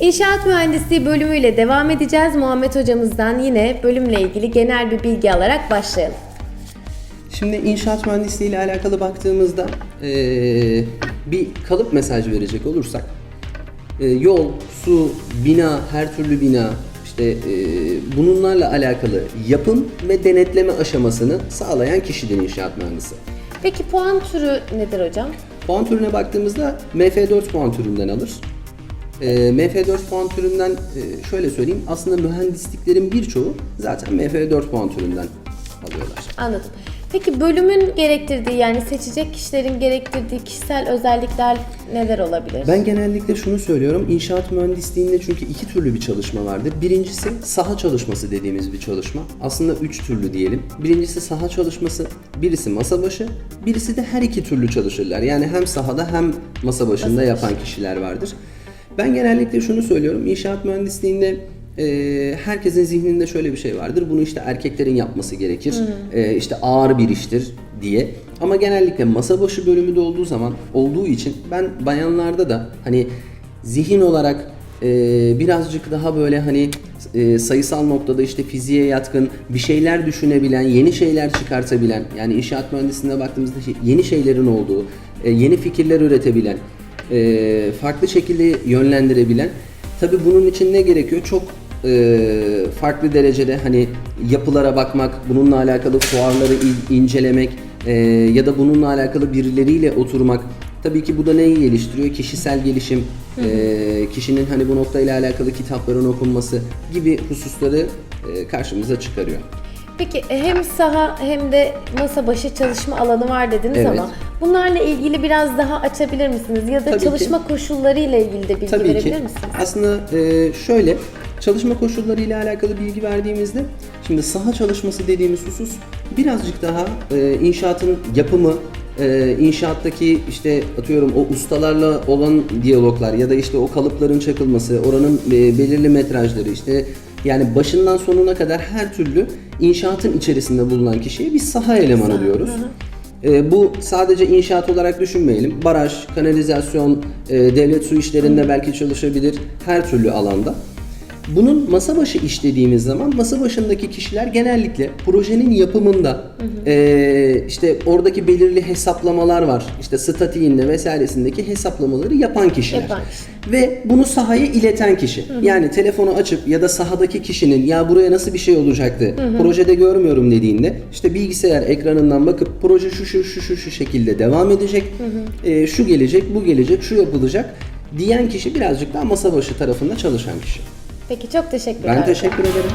İnşaat Mühendisliği bölümüyle devam edeceğiz. Muhammed hocamızdan yine bölümle ilgili genel bir bilgi alarak başlayalım. Şimdi inşaat mühendisliği ile alakalı baktığımızda eee, bir kalıp mesaj verecek olursak eee, yol, su, bina, her türlü bina işte eee, bununlarla alakalı yapım ve denetleme aşamasını sağlayan kişidir inşaat mühendisi. Peki puan türü nedir hocam? Puan türüne baktığımızda MF4 puan türünden alır. Eee, MF4 puan türünden eee, şöyle söyleyeyim aslında mühendisliklerin birçoğu zaten MF4 puan türünden alıyorlar. Anladım. Peki bölümün gerektirdiği yani seçecek kişilerin gerektirdiği kişisel özellikler neler olabilir? Ben genellikle şunu söylüyorum. İnşaat mühendisliğinde çünkü iki türlü bir çalışma vardır. Birincisi saha çalışması dediğimiz bir çalışma. Aslında üç türlü diyelim. Birincisi saha çalışması, birisi masa başı, birisi de her iki türlü çalışırlar. Yani hem sahada hem masa başında yapan kişiler vardır. Ben genellikle şunu söylüyorum. İnşaat mühendisliğinde e, herkesin zihninde şöyle bir şey vardır. Bunu işte erkeklerin yapması gerekir. E, işte ağır bir iştir diye. Ama genellikle masa başı bölümü de olduğu zaman olduğu için ben bayanlarda da hani zihin olarak e, birazcık daha böyle hani e, sayısal noktada işte fiziğe yatkın bir şeyler düşünebilen, yeni şeyler çıkartabilen yani inşaat mühendisliğine baktığımızda yeni şeylerin olduğu, e, yeni fikirler üretebilen, e, farklı şekilde yönlendirebilen. Tabii bunun için ne gerekiyor? Çok e, farklı derecede hani yapılara bakmak, bununla alakalı fuarları incelemek e, ya da bununla alakalı birileriyle oturmak. Tabii ki bu da neyi geliştiriyor? Kişisel gelişim, e, kişinin hani bu noktayla alakalı kitapların okunması gibi hususları e, karşımıza çıkarıyor. Peki e, hem saha hem de masa başı çalışma alanı var dediniz Evet. ama bunlarla ilgili biraz daha açabilir misiniz? Ya da Tabii ki. çalışma koşullarıyla ilgili de bilgi Tabii verebilir ki. misiniz? Aslında e, şöyle çalışma koşulları ile alakalı bilgi verdiğimizde şimdi saha çalışması dediğimiz husus birazcık daha e, inşaatın yapımı e, inşaattaki işte atıyorum o ustalarla olan diyaloglar ya da işte o kalıpların çakılması, oranın e, belirli metrajları işte yani başından sonuna kadar her türlü inşaatın içerisinde bulunan kişiye biz saha elemanı diyoruz. E, bu sadece inşaat olarak düşünmeyelim. Baraj, kanalizasyon, e, devlet su işlerinde belki çalışabilir her türlü alanda. Bunun masa başı iş dediğimiz zaman masa başındaki kişiler genellikle projenin yapımında e, işte oradaki belirli hesaplamalar var. İşte statiğinde vesairesindeki hesaplamaları yapan kişiler. Yapan. Ve bunu sahaya ileten kişi. Yani telefonu açıp ya da sahadaki kişinin ya buraya nasıl bir şey olacaktı projede görmüyorum dediğinde işte bilgisayar ekranından bakıp proje şu şu şu şu şu şekilde devam edecek. Ee, şu gelecek, bu gelecek, şu yapılacak diyen kişi birazcık daha masa başı tarafında çalışan kişi. Peki çok teşekkürler. Ben teşekkür ederim.